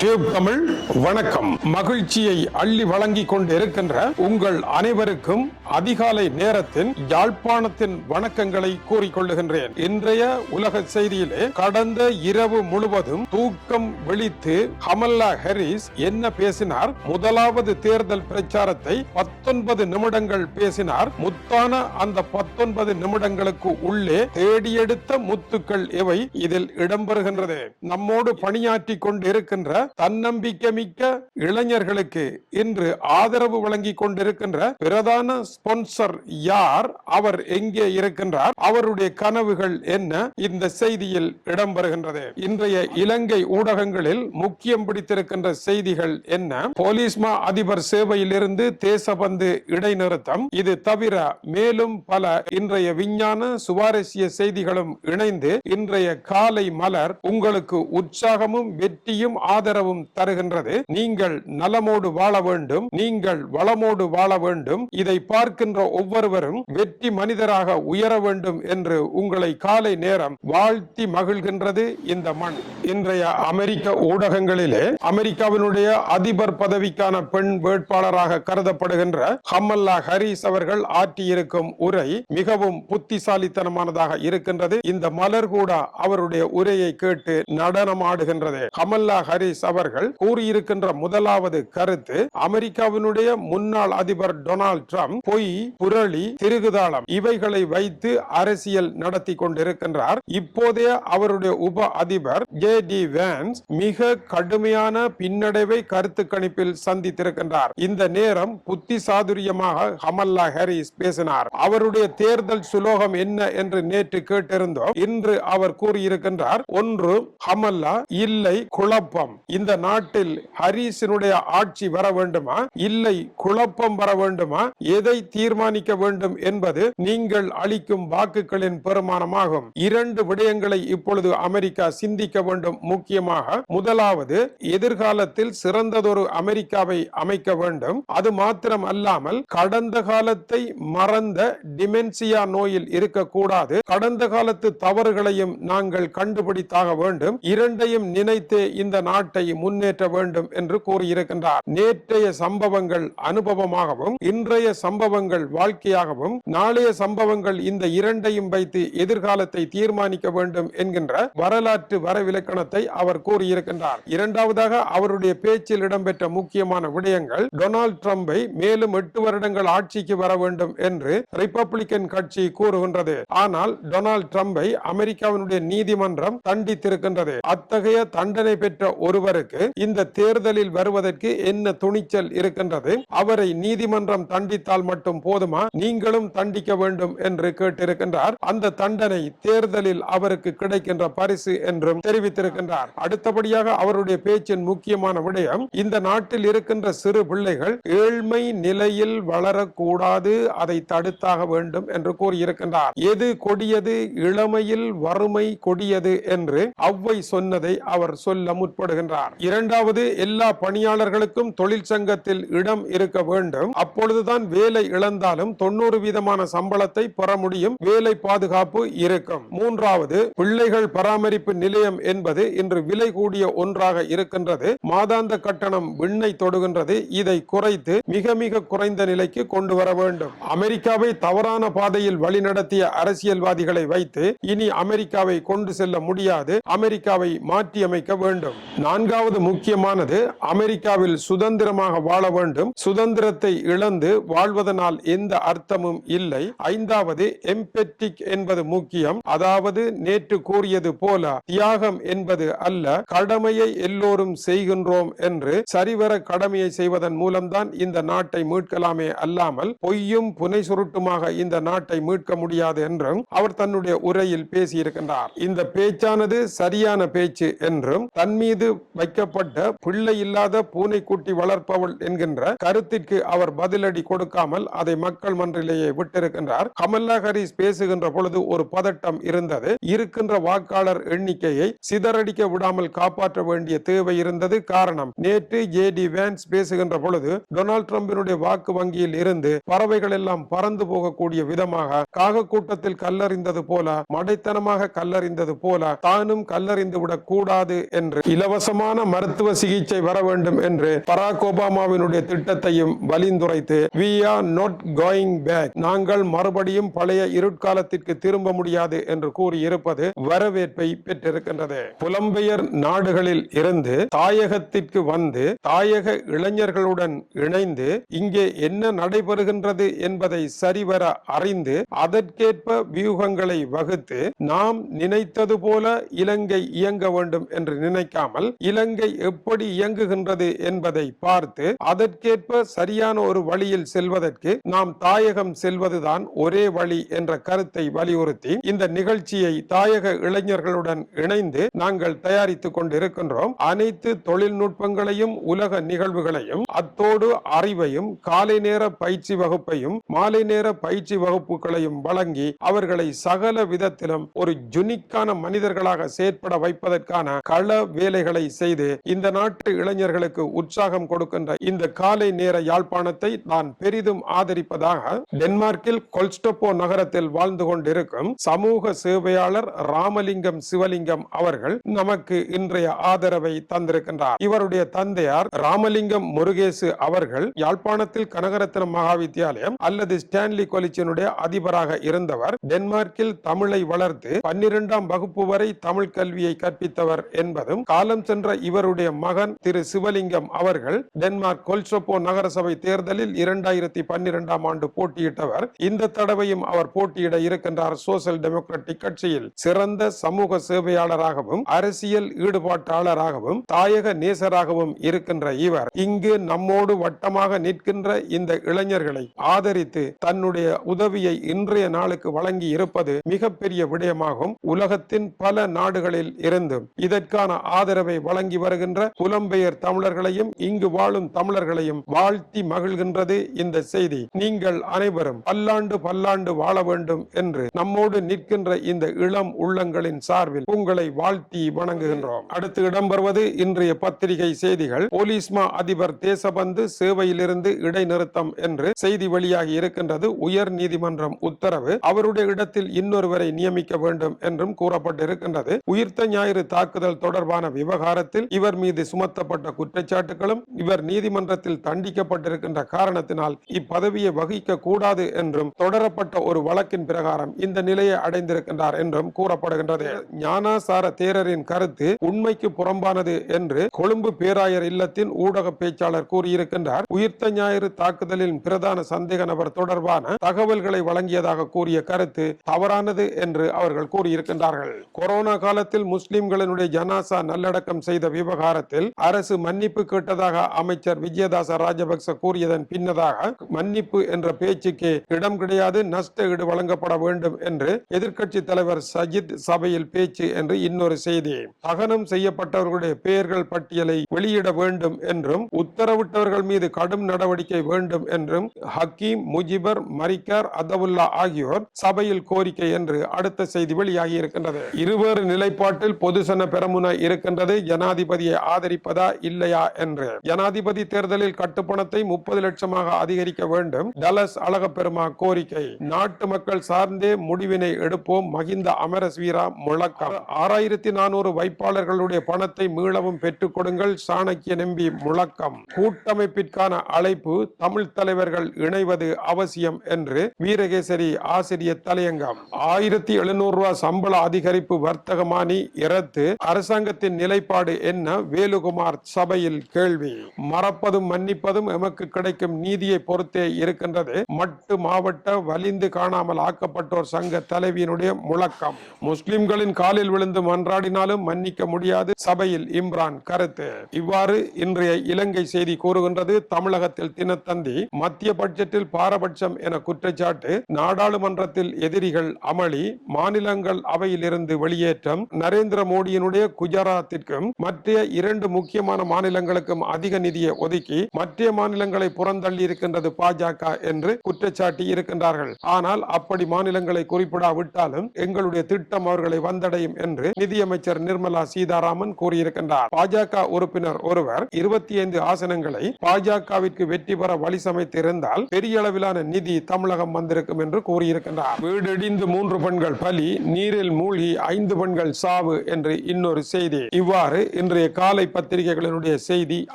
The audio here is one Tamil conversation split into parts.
டியூப் தமிழ் வணக்கம். மகிழ்ச்சியை அள்ளி வழங்கிக் கொண்டிருக்கின்ற உங்கள் அனைவருக்கும் அதிகாலை நேரத்தின் யாழ்ப்பாணத்தின் வணக்கங்களை கூறிக்கொள்ளுகின்றேன். இன்றைய உலக செய்தியிலே கடந்த இரவு முழுவதும் தூக்கம் விழித்து கமல்லா ஹாரிஸ் என்ன பேசினார்? முதலாவது தேர்தல் பிரச்சாரத்தை பத்தொன்பது நிமிடங்கள் பேசினார். முத்தான அந்த பத்தொன்பது நிமிடங்களுக்கு உள்ளே தேடியெடுத்த முத்துக்கள் எவை இதில் இடம்பெறுகின்றது. நம்மோடு பணியாற்றி கொண்டிருக்கின்ற தன்னம்பிக்கை மிக்க இளைஞர்களுக்கு இன்று ஆதரவு வழங்கி கொண்டிருக்கின்ற பிரதான ஸ்பான்சர் யார்? அவர் எங்கே இருக்கின்றார்? அவருடைய கனவுகள் என்ன? இந்த செய்தியில் இடம்பெறுகின்றது. இன்றைய இலங்கை ஊடகங்களில் முக்கியம் பிடித்திருக்கின்ற செய்திகள் என்ன? போலீஸ் மா அதிபர் சேவையிலிருந்து தேசபந்து இடைநிறுத்தம். இது தவிர மேலும் பல இன்றைய விஞ்ஞான சுவாரஸ்ய செய்திகளும் இணைந்து இன்றைய காலை மலர் உங்களுக்கு உற்சாகமும் வெற்றியும் ஆதரவு ஆதரவும் தருகின்றது. நீங்கள் நலமோடு வாழ வேண்டும். நீங்கள் வளமோடு வாழ வேண்டும். இதை பார்க்கின்ற ஒவ்வொருவரும் வெற்றி மனிதராக உயர வேண்டும் என்று உங்களை காலை நேரம் வாழ்த்தி மகிழ்கின்றது இந்த மண். இன்றைய அமெரிக்க ஊடகங்களிலே அமெரிக்காவினுடைய அதிபர் பதவிக்கான பெண் வேட்பாளராக கருதப்படுகின்ற ஹம்மல்லா ஹரீஸ் அவர்கள் ஆற்றியிருக்கும் உரை மிகவும் புத்திசாலித்தனமானதாக இருக்கின்றது. இந்த மலர் கூட அவருடைய உரையை கேட்டு நடனமாடுகின்றது. ஹமல்லா ஹரிஸ் அவர்கள் கூறியிருக்கின்ற முதலாவது கருத்து அமெரிக்காவினுடைய முன்னாள் அதிபர் டொனால்ட் ட்ரம்ப் பொய் புரளி திருகுதாளம் இவைகளை வைத்து அரசியல் நடத்தி கொண்டிருக்கின்றார். இப்போதைய அவருடைய உப அதிபர் ஜே டி வேன்ஸ் மிக கடுமையான பின்னடைவை கருத்து கணிப்பில் சந்தித்திருக்கின்றார். இந்த நேரம் புத்தி சாதுரியமாக கமல்லா ஹாரிஸ் பேசினார். அவருடைய தேர்தல் சுலோகம் என்ன என்று நேற்று கேட்டிருந்தோம். இன்று அவர் கூறியிருக்கின்றார் ஒன்று ஹமல்லா இல்லை குழப்பம். இந்த நாட்டில் ஹரிசனுடைய ஆட்சி வர வேண்டுமா? இல்லை குழப்பம் வர வேண்டுமா? எதை தீர்மானிக்க வேண்டும் என்பது நீங்கள் அளிக்கும் வாக்குகளின் பெருமானமாகும். இரண்டு விடயங்களை இப்பொழுது அமெரிக்கா சிந்திக்க வேண்டும். முக்கியமாக முதலாவது எதிர்காலத்தில் சிறந்ததொரு அமெரிக்காவை அமைக்க வேண்டும். அது மாத்திரம் அல்லாமல் கடந்த காலத்தை மறந்த டிமென்சியா நோயில் இருக்கக்கூடாது. கடந்த காலத்து தவறுகளையும் நாங்கள் கண்டுபிடித்தாக வேண்டும். இரண்டையும் நினைத்தே இந்த நாட்டை முன்னேற்ற வேண்டும் என்று கூறியிருக்கின்றார். நேற்றைய சம்பவங்கள் அனுபவமாகவும் இன்றைய சம்பவங்கள் வாழ்க்கையாகவும் நாளைய சம்பவங்கள் இந்த இரண்டையும் வைத்து எதிர்காலத்தை தீர்மானிக்க வேண்டும் என்கின்ற வரலாற்று வரவிலக்கணத்தை அவர் கூறியிருக்கின்றார். இரண்டாவதாக அவருடைய பேச்சில் இடம்பெற்ற முக்கியமான விடயங்கள் டொனால்ட் ட்ரம்பை மேலும் எட்டு வருடங்கள் ஆட்சிக்கு வர வேண்டும் என்று ரிப்பப்ளிக்கன் கட்சி கூறுகின்றது. ஆனால் டொனால்ட் ட்ரம்பை அமெரிக்காவினுடைய நீதிமன்றம் தண்டித்திருக்கின்றது. அத்தகைய தண்டனை பெற்ற ஒருவர் அவருக்கு இந்த தேர்தலில் வருவதற்கு என்ன துணிச்சல் இருக்கின்றது? அவரை நீதிமன்றம் தண்டித்தால் மட்டும் போதுமா? நீங்களும் தண்டிக்க வேண்டும் என்று கேட்டிருக்கின்றார். அந்த தண்டனை தேர்தலில் அவருக்கு கிடைக்கின்ற பரிசு என்றும் தெரிவித்திருக்கின்றார். அடுத்தபடியாக அவருடைய பேச்சின் முக்கியமான விடயம் இந்த நாட்டில் இருக்கின்ற சிறு பிள்ளைகள் ஏழ்மை நிலையில் வளரக்கூடாது அதை தடுத்தாக வேண்டும் என்று கூறியிருக்கின்றார். எது கொடியது? இளமையில் வறுமை கொடியது என்று அவ்வை சொன்னதை அவர் சொல்ல முற்படுகின்றார். இரண்டாவது எல்லா பணியாளர்களுக்கும் தொழிற்சங்கத்தில் இடம் இருக்க வேண்டும். அப்பொழுதுதான் வேலை இழந்தாலும் தொண்ணூறு வீதமான சம்பளத்தை பெற முடியும். வேலை பாதுகாப்பு இருக்கும். மூன்றாவது பிள்ளைகள் பராமரிப்பு நிலையம் என்பது இன்று விலை கூடிய ஒன்றாக இருக்கின்றது. மாதாந்த கட்டணம் விண்ணை தொடுகின்றது. இதை குறைத்து மிக மிக குறைந்த நிலைக்கு கொண்டு வர வேண்டும். அமெரிக்காவை தவறான பாதையில் வழிநடத்திய அரசியல்வாதிகளை வைத்து இனி அமெரிக்காவை கொண்டு செல்ல முடியாது. அமெரிக்காவை மாற்றியமைக்க வேண்டும். நான்கு நான்காவது முக்கியமானது அமெரிக்காவில் சுதந்திரமாக வாழ வேண்டும். சுதந்திரத்தை இழந்து வாழ்வதனால் எந்த அர்த்தமும் இல்லை. ஐந்தாவது எம்பெட்டிக் என்பது முக்கியம். அதாவது நேற்று கூறியது போல தியாகம் என்பது அல்ல கடமையை எல்லோரும் செய்கின்றோம் என்று சரிவர கடமையை செய்வதன் மூலம்தான் இந்த நாட்டை மீட்கலாமே அல்லாமல் பொய்யும் புனை சுருட்டுமாக இந்த நாட்டை மீட்க முடியாது என்றும் அவர் தன்னுடைய உரையில் பேசியிருக்கின்றார். இந்த பேச்சானது சரியான பேச்சு என்றும் தன் மீது வைக்கப்பட்ட பிள்ளை இல்லாத பூனை கூட்டி வளர்ப்பவள் என்கின்ற கருத்திற்கு அவர் பதிலடி கொடுக்காமல் அதை மக்கள் மன்றிலேயே விட்டிருக்கின்றார். கமல்லா ஹரிஸ் பேசுகின்ற பொழுது ஒரு பதட்டம் இருந்தது. இருக்கின்ற வாக்காளர் எண்ணிக்கையை சிதறடிக்க விடாமல் காப்பாற்ற வேண்டிய தேவை இருந்தது. காரணம் நேற்று ஜே டி வேன்ஸ் பேசுகின்ற பொழுது டொனால்ட் ட்ரம்பினுடைய வாக்கு வங்கியில் இருந்து பறவைகள் எல்லாம் பறந்து போகக்கூடிய விதமாக காக கூட்டத்தில் கல்லறிந்தது போல மடைத்தனமாக கல்லறிந்தது போல தானும் கல்லறிந்து விடக் கூடாது என்று இலவசமாக தரமான மருத்துவ சிகிச்சை வர வேண்டும் என்று பராக் ஒபாமாவினுடைய திட்டத்தையும் வலிந்துரைத்து we are not going back நாங்கள் மறுபடியும் பழைய இருட்காலத்திற்கு திரும்ப முடியாது என்று கூறியிருப்பது வரவேற்பை பெற்றிருக்கின்றது. புலம்பெயர் நாடுகளில் இருந்து தாயகத்திற்கு வந்து தாயக இளைஞர்களுடன் இணைந்து இங்கே என்ன நடைபெறுகின்றது என்பதை சரிவர அறிந்து அதற்கேற்ப வியூகங்களை வகுத்து நாம் நினைத்தது போல இலங்கை இயங்க வேண்டும் என்று நினைக்காமல் இலங்கை இலங்கை எப்படி இயங்குகின்றது என்பதை பார்த்து அதற்கேற்ப சரியான ஒரு வழியில் செல்வதற்கு நாம் தாயகம் செல்வதுதான் ஒரே வழி என்ற கருத்தை வலியுறுத்தி இந்த நிகழ்ச்சியை தாயக இளைஞர்களுடன் இணைந்து நாங்கள் தயாரித்துக் கொண்டிருக்கின்றோம். அனைத்து தொழில்நுட்பங்களையும் உலக நிகழ்வுகளையும் அத்தோடு அறிவையும் காலை நேர பயிற்சி வகுப்பையும் மாலை நேர பயிற்சி வகுப்புகளையும் வழங்கி அவர்களை சகல விதத்திலும் ஒரு ஜுனிக்கான மனிதர்களாக செயற்பட வைப்பதற்கான கள வேலைகளை செய்ய செய்து இந்த நாட்டு இளைஞர்களுக்கு உற்சாகம் கொடுக்கின்ற இந்த காலை நேர யாழ்ப்பாணத்தை நான் பெரிதும் ஆதரிப்பதாக டென்மார்க்கில் கொல்ஸ்டோப்போ நகரத்தில் வாழ்ந்து கொண்டிருக்கும் சமூக சேவையாளர் ராமலிங்கம் சிவலிங்கம் அவர்கள் நமக்கு இன்றைய ஆதரவை தந்திருக்கின்றார். இவருடைய தந்தையார் ராமலிங்கம் முருகேசு அவர்கள் யாழ்ப்பாணத்தில் கனகரத்னம் மகாவித்தியாலயம் அல்லது ஸ்டான்லி கொலிச்சினுடைய அதிபராக இருந்தவர். டென்மார்க்கில் தமிழை வளர்த்து பன்னிரெண்டாம் வகுப்பு வரை தமிழ் கல்வியை கற்பித்தவர் என்பதும் காலம் சென்ற இவருடைய மகன் திரு சிவலிங்கம் அவர்கள் டென்மார்க் கொல்சோப்போ நகரசபை தேர்தலில் இரண்டாயிரத்தி பன்னிரெண்டாம் ஆண்டு போட்டியிட்டவர். இந்த தடவையும் அவர் போட்டியிட இருக்கின்றார் சோசியல் டெமோக்ராட்டிக் கட்சியில். சிறந்த சமூக சேவையாளராகவும் அரசியல் ஈடுபாட்டாளராகவும் தாயக நேசராகவும் இருக்கின்ற இவர். இங்கு நம்மோடு வட்டமாக நிற்கின்ற இந்த இளைஞர்களை ஆதரித்து தன்னுடைய உதவியை இன்றைய நாளுக்கு வழங்கி இருப்பது மிகப்பெரிய விடயமாகும். உலகத்தின் பல நாடுகளில் இருந்தும் இதற்கான ஆதரவை வழங்கி வழங்கி வருகின்ற புலம்பெயர் தமிழர்களையும் இங்கு வாழும் தமிழர்களையும் வாழ்த்தி மகிழ்கின்றது இந்த செய்தி. நீங்கள் அனைவரும் பல்லாண்டு பல்லாண்டு வாழ வேண்டும் என்று நம்மோடு நிற்கின்ற இந்த இளம் உள்ளங்களின் சார்பில் உங்களை வாழ்த்தி வணங்குகின்றோம். அடுத்து இடம்பெறுவது இன்றைய பத்திரிகை செய்திகள். போலீஸ்மா அதிபர் தேசபந்து சேவையிலிருந்து இடைநிறுத்தம் என்று செய்தி வெளியாகி இருக்கின்றது. உயர் நீதிமன்றம் உத்தரவு அவருடைய இடத்தில் இன்னொருவரை நியமிக்க வேண்டும் என்றும் கூறப்பட்டிருக்கின்றது. உயிர்த்த ஞாயிறு தாக்குதல் தொடர்பான விவகாரத்தில் இவர் மீது சுமத்தப்பட்ட குற்றச்சாட்டுகளும் இவர் நீதிமன்றத்தில் தண்டிக்கப்பட்டிருக்கின்ற காரணத்தினால் இப்பதவியை வகிக்க கூடாது என்றும் தொடரப்பட்ட ஒரு வழக்கின் பிரகாரம் இந்த நிலையை அடைந்திருக்கின்றார் என்றும் கூறப்படுகின்றது. ஞானாசார தேரரின் கருத்து உண்மைக்கு புறம்பானது என்று கொழும்பு பேராயர் இல்லத்தின் ஊடக பேச்சாளர் கூறியிருக்கின்றார். உயிர்த்த ஞாயிறு தாக்குதலின் பிரதான சந்தேக நபர் தொடர்பான தகவல்களை வழங்கியதாக கூறிய கருத்து தவறானது என்று அவர்கள் கூறியிருக்கின்றார்கள். கொரோனா காலத்தில் முஸ்லிம்களினுடைய ஜனாசா நல்லடக்கம் செய்த செய்த விவகாரத்தில் அரசு மன்னிப்பு கேட்டதாக அமைச்சர் விஜயதாச ராஜபக்ச கூறியதன் பின்னதாக மன்னிப்பு என்ற பேச்சுக்கு இடம் கிடையாது நஷ்ட ஈடு வழங்கப்பட வேண்டும் என்று எதிர்க்கட்சி தலைவர் சஜித் சபையில் பேச்சு என்று இன்னொரு செய்தி. தகனம் செய்யப்பட்டவர்களுடைய பெயர்கள் பட்டியலை வெளியிட வேண்டும் என்றும் உத்தரவிட்டவர்கள் மீது கடும் நடவடிக்கை வேண்டும் என்றும் ஹக்கீம் முஜிபர் மரிக்கார் அதவுல்லா ஆகியோர் சபையில் கோரிக்கை என்று அடுத்த செய்தி வெளியாகி இருக்கின்றது. இருவேறு நிலைப்பாட்டில் பொதுசன பெரமுன இருக்கின்றது ஜனாதிபதியை ஆதரிப்பதா இல்லையா என்று. ஜனாதிபதி தேர்தலில் கட்டுப்பணத்தை முப்பது லட்சமாக அதிகரிக்க வேண்டும். டலஸ் அழகப்பெருமா கோரிக்கை. நாட்டு மக்கள் சார்ந்தே முடிவினை எடுப்போம். மகிந்த அமரஸ்வீரா முழக்கம். ஆறாயிரத்தி நானூறு வைப்பாளர்களுடைய பணத்தை மீளவும் பெற்றுக் கொடுங்கள். சாணக்கிய நம்பி முழக்கம். கூட்டமைப்பிற்கான அழைப்பு தமிழ் தலைவர்கள் இணைவது அவசியம் என்று வீரகேசரி ஆசிரியர் தலையங்கம். ஆயிரத்தி எழுநூறு ரூபாய் சம்பள அதிகரிப்பு வர்த்தகமானி இரத்து. அரசாங்கத்தின் நிலைப்பாடு என்ன? வேலுகுமார் சபையில் கேள்வி. மறப்பதும் மன்னிப்பதும் எமக்கு கிடைக்கும் நீதியை பொறுத்தே இருக்கின்றது. மட்டு மாவட்ட வலிந்து காணாமல் ஆக்கப்பட்டோர் சங்க தலைவியினுடைய முழக்கம். முஸ்லிம்களின் காலில் விழுந்து மன்றாடினாலும் மன்னிக்க முடியாது. சபையில் இம்ரான் கருத்து. இவ்வாறு இன்றைய இலங்கை செய்தி கூறுகின்றது. தமிழகத்தில் தினத்தந்தி மத்திய பட்ஜெட்டில் பாரபட்சம் என குற்றச்சாட்டு. நாடாளுமன்றத்தில் எதிரிகள் அமளி. மாநிலங்கள் அவையிலிருந்து வெளியேற்றம். நரேந்திர மோடியினுடைய குஜராத்திற்கும் மற்ற இரண்டு முக்கியமான மாநிலங்களுக்கும் அதிக நிதியை ஒதுக்கி மற்ற மாநிலங்களை புறந்தள்ளி இருக்கின்றது பாஜக என்று குற்றச்சாட்டி இருக்கின்றார்கள். ஆனால் அப்படி மாநிலங்களை குறிப்பிடாவிட்டாலும் எங்களுடைய திட்டம் அவர்களை வந்தடையும் என்று நிதியமைச்சர் நிர்மலா சீதாராமன் கூறியிருக்கின்றார். பாஜக உறுப்பினர் ஒருவர் இருபத்தி ஐந்து ஆசனங்களை பாஜகவிற்கு வெற்றி பெற வழி சமைத்திருந்தால் பெரிய அளவிலான நிதி தமிழகம் வந்திருக்கும் என்று கூறியிருக்கின்றார். வீடடிந்து மூன்று பெண்கள் பலி நீரில் மூழ்கி ஐந்து பெண்கள் சாவு என்று இன்னொரு செய்தி. இவ்வாறு இன்றைய காலை பத்திரிகைகளினுடைய செய்தி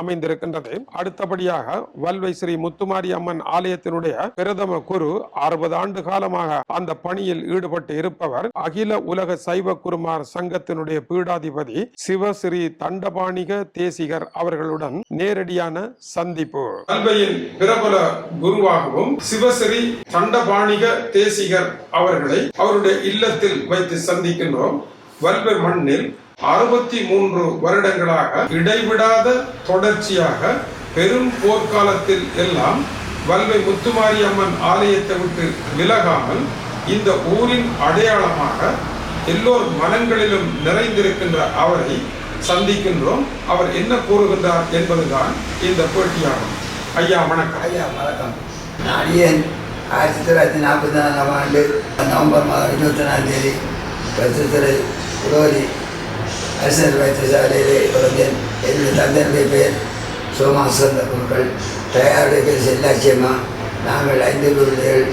அமைந்திருக்கின்றது. அடுத்தபடியாக வல்வை ஸ்ரீ முத்துமாரி அம்மன் ஆலயத்தினுடைய பிரதம குரு அறுபது ஆண்டு காலமாக அந்த பணியில் ஈடுபட்டு இருப்பவர். அகில உலக சைவ குருமார் சங்கத்தினுடைய பீடாதிபதி சிவஸ்ரீ தண்டபாணிக தேசிகர் அவர்களுடன் நேரடியான சந்திப்பு. கல்வையின் பிரபல குருவாகவும் சிவஸ்ரீ தண்டபாணிக தேசிகர் அவர்களை அவருடைய இல்லத்தில் வைத்து சந்திக்கின்றோம். வல்வை மண்ணில் அறுபத்தி மூன்று வருடங்களாக இடைவிடாத தொடர்ச்சியாக பெரும் போர்க்காலத்தில் எல்லாம் வல்வை முத்துமாரியம்மன் ஆலயத்தை விட்டு விலகாமல் இந்த ஊரின் அடையாளமாக எல்லோர் மனங்களிலும் நிறைந்திருக்கின்ற அவரை சந்திக்கின்றோம். அவர் என்ன கூறுகின்றார் என்பதுதான் இந்த போட்டியாகும். ஐயா வணக்கம். ஐயா வணக்கம். நான் ஆயிரத்தி தொள்ளாயிரத்தி நாற்பத்தி நாலாம் ஆண்டு நவம்பர் மாதம் இருபத்தி நாலாம் தேதி கருத்துத்துறை புரோரி அரசர் வைத்தியசாலையிலே பிறந்தேன் என் தந்தையுடைய பெயர் சோமாசந்த குருக்கள் தயாருடைய பேர் செல்லாட்சியம்மா. நாங்கள் ஐந்து குருடைகள்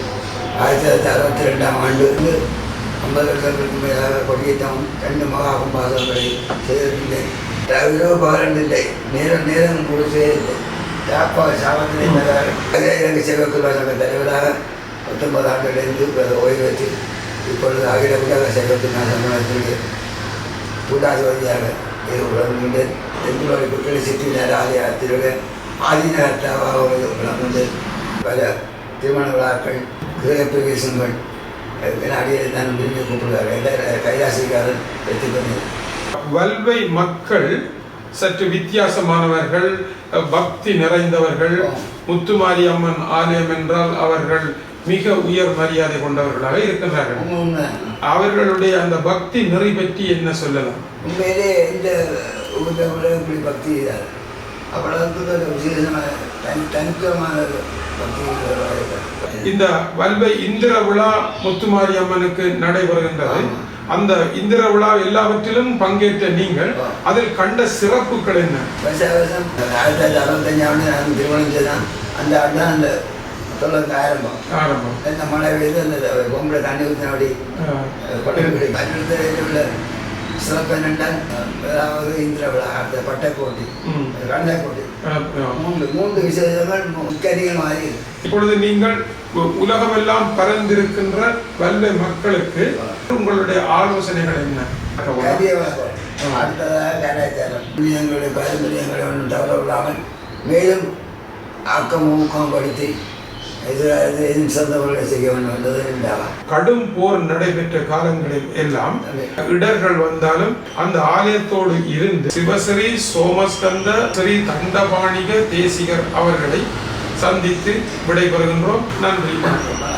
ஆயிரத்தி தொள்ளாயிரத்தி அறுபத்தி ரெண்டாம் ஆண்டு ஐம்பது வருடங்களுக்கு மேலாக கொடியேற்றம் ரெண்டு மகா கும்பாசங்களை செய்திருந்தேன் தவிரோ பகலன் இல்லை. நேரம் நேரம் கொடுத்தே இல்லை யாப்பா சாவத்தினை மேலாக அதே எனக்கு சிவகுருவா சங்க தலைவராக பத்தொன்பது ஆண்டுகளிலிருந்து ஓய்வு பெற்று இப்பொழுது அகில உலக சிவகுருவா சங்கத்தினுடைய கூட்டாதிபதியாக விளங்குகின்றேன் தென்குலோரை குற்றலை சிற்றி நேர ஆலயத்திலுடைய ஆதிநகர்த்தாவாக விளங்குகின்றேன் பல திருமண விழாக்கள் கிரக பிரவேசங்கள் அடியை தான் விரும்பி கூப்பிடுவார்கள். கைலாசிக்காரன் எடுத்துக்கொண்டு வல்வை மக்கள் சற்று வித்தியாசமானவர்கள் பக்தி நிறைந்தவர்கள். முத்துமாரி அம்மன் ஆலயம் என்றால் அவர்கள் மிக உயர் மரியாதை கொண்டவர்களாக உண்மை அவர்களுடைய அந்த பக்தி நெறி பற்றி என்ன சொல்லலாம்? உண்மையிலே இந்த இப்படி பக்தி இந்த வல்வை இந்திர விழா முத்துமாரி அம்மனுக்கு நடைபெறுகின்றது. அந்த இந்திர விழா எல்லாவற்றிலும் பங்கேற்ற நீங்கள் அதில் கண்ட சிறப்புகள் என்ன? வருஷ வருஷம் ஆயிரத்தி தொள்ளாயிரத்தி நான் திருமணம் செய்தான். அந்த ஆண்டு அந்த தொழிலுக்கு ஆரம்பம். இந்த மழை பெய்து அந்த பொம்பளை தண்ணி ஊற்றினபடி பட்டப்படி பன்னெண்டு உள்ள சிறப்பு என்னென்றால் அதாவது இந்திர விழா அந்த பட்டை போட்டி ம். கண்டை போட்டி. ஆஹ், ஆஹ். மூன்று மூன்று விசேஷங்கள் முக்கிய மாதிரி இப்பொழுது நீங்கள் உலகமெல்லாம் பறந்திருக்கின்ற வல்லை மக்களுக்கு உங்களுடைய ஆலோசனைகள் என்ன? அடுத்ததாக கலாச்சாரம். எங்களுடைய பாரம்பரியங்களை ஒன்றும் தவற விடாமல் மேலும் ஆக்கம் ஊக்கப்படுத்தி எதிராக செய்ய வேண்டும் கடும் போர் நடைபெற்ற காலங்களில் எல்லாம் இடர்கள் வந்தாலும் அந்த ஆலயத்தோடு இருந்து சிவஸ்ரீ சோமஸ்கந்த ஸ்ரீ தண்டபாணிக தேசிகர் அவர்களை சந்தித்து விடைபெறுகின்றோம். நன்றி வணக்கம்.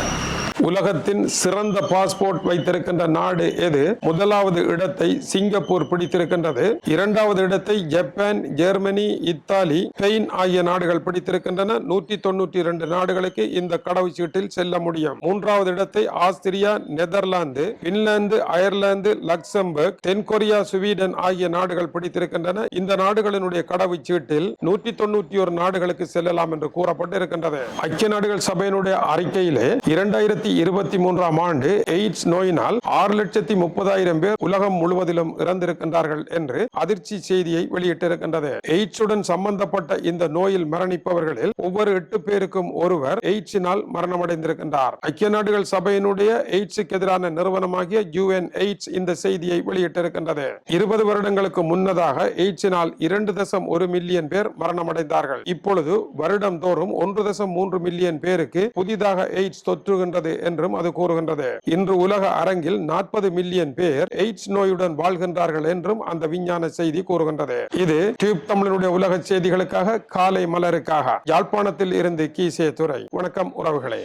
உலகத்தின் சிறந்த பாஸ்போர்ட் வைத்திருக்கின்ற நாடு எது? முதலாவது இடத்தை சிங்கப்பூர் பிடித்திருக்கின்றது. இரண்டாவது இடத்தை ஜப்பான் ஜெர்மனி இத்தாலி ஸ்பெயின் ஆகிய நாடுகள் பிடித்திருக்கின்றன. நூற்றி தொண்ணூற்றி இரண்டு நாடுகளுக்கு இந்த கடவுச்சீட்டில் செல்ல முடியும். மூன்றாவது இடத்தை Austria Netherlands Finland Ireland Luxembourg தென்கொரியா சுவீடன் ஆகிய நாடுகள் பிடித்திருக்கின்றன. இந்த நாடுகளினுடைய கடவுச்சீட்டில் நூற்றி தொண்ணூத்தி ஒரு நாடுகளுக்கு செல்லலாம் என்று கூறப்பட்டு இருக்கின்றது ஐக்கிய நாடுகள் சபையினுடைய அறிக்கையிலே இரண்டாயிரத்தி இரண்டாயிரத்தி இருபத்தி மூன்றாம் ஆண்டு எய்ட்ஸ் நோயினால் ஆறு லட்சத்தி முப்பதாயிரம் பேர் உலகம் முழுவதிலும் இறந்திருக்கின்றார்கள் என்று அதிர்ச்சி செய்தியை வெளியிட்டிருக்கின்றது. எய்ட்ஸுடன் சம்பந்தப்பட்ட இந்த நோயில் மரணிப்பவர்களில் ஒவ்வொரு எட்டு பேருக்கும் ஒருவர் எய்ட்ஸினால் மரணமடைந்திருக்கின்றார். ஐக்கிய நாடுகள் சபையினுடைய எய்ட்ஸுக்கு எதிரான நிறுவனமாகிய யூஎன் எய்ட்ஸ் இந்த செய்தியை வெளியிட்டிருக்கின்றது. இருபது வருடங்களுக்கு முன்னதாக எய்ட்ஸினால் இரண்டு தசம் ஒரு மில்லியன் பேர் மரணமடைந்தார்கள். இப்பொழுது வருடம் தோறும் ஒன்று தசம் மூன்று மில்லியன் பேருக்கு புதிதாக எய்ட்ஸ் தொற்றுகின்றது என்றும் அது கூறுகின்றது. இன்று உலக அரங்கில் நாற்பது மில்லியன் பேர் எய்ட்ஸ் நோயுடன் வாழ்கின்றார்கள் என்றும் அந்த விஞ்ஞான செய்தி கூறுகின்றது. இது டியூப் தமிழனுடைய உலக செய்திகளுக்காக காலை மலருக்காக. யாழ்ப்பாணத்தில் இருந்து கீசே துறை வணக்கம் உறவுகளே.